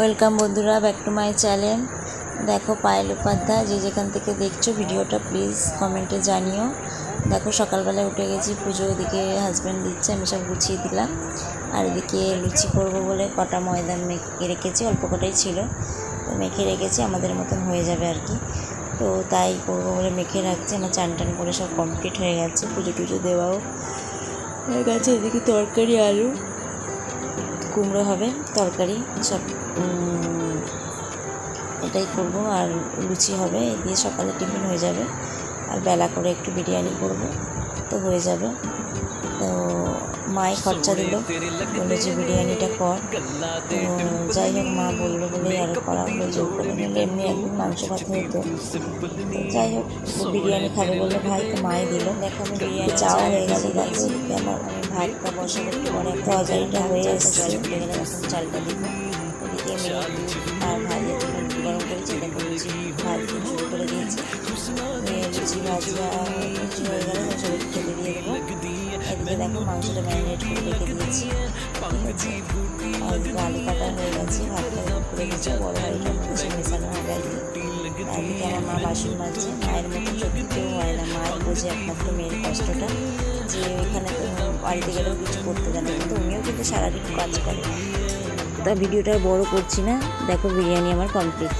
Welcome বন্ধুরা, back to my channel. দেখো পায়েল উপাধ্যায়, যে যেখান থেকে দেখছ ভিডিওটা, প্লিজ কমেন্টে জানিও। দেখো সকালবেলা উঠে গেছি, পুজো ওদিকে হাজব্যান্ড দিচ্ছে, আমি সব গুছিয়ে দিলাম। আর এদিকে লুচি করব বলে কটা ময়দা মেখে রেখেছি, অল্প কটাই ছিল। তো মেখে রেখেছি, আমাদের মতন হয়ে যাবে আর কি। তো তাই করব বলে মেখে রাখছি, আমার চান টান করে সব কমপ্লিট হয়ে গেছে, পুজো টুজো দেওয়াও হয়ে গেছে। এদিকে তরকারি, আলু কুমড়ো হবে, তরকারি, সব এটাই করব। আর লুচি হবে দিয়ে সকালে টিফিন হয়ে যাবে। আর বেলা করে একটু বিরিয়ানি করব, তো হয়ে যাবে। তো মাই খরচা দিল, বলল যে বিরিয়ানিটা কর। যাই হোক, মা বলল বলে আর করা হলো জোর করে এমনি একদিন মাংস ভাত হতো যাই হোক বিরিয়ানি খাবে বলল ভাই তো মাই দিল। দেখো আমি বিরিয়ানি চাওয়া হয়ে গেছে, দেখো আমার আমি ভাতটা বসাবো একটু পরে। তরকারিটা হয়ে এসেছে এখন চালটা দিব। আর ভাজে একটু গরম করেছি দেখো লুচি ভাজতে শুরু করে দিয়েছি। দিয়ে লুচি ভাজা হয়ে গেলে দেখো মাংসটা ম্যারিনেট করে রেখে দিয়েছি। আর আলু কাটা হয়ে গেছে ভাতটা করে দিয়েছি বড় হবে আর কি মা বাসন মাজছে মায়ের মতো সত্যি কেউ হয় না, মা বোঝে একমাত্র মেয়ের কষ্টটা যে ওইখানে বাড়িতে গেলেও কিছু করতে দেয় কিন্তু উনিও কিন্তু সারাদিন কাজ করে। তা ভিডিওটা বড় করছি না, দেখো বিরিয়ানি আমার কমপ্লিট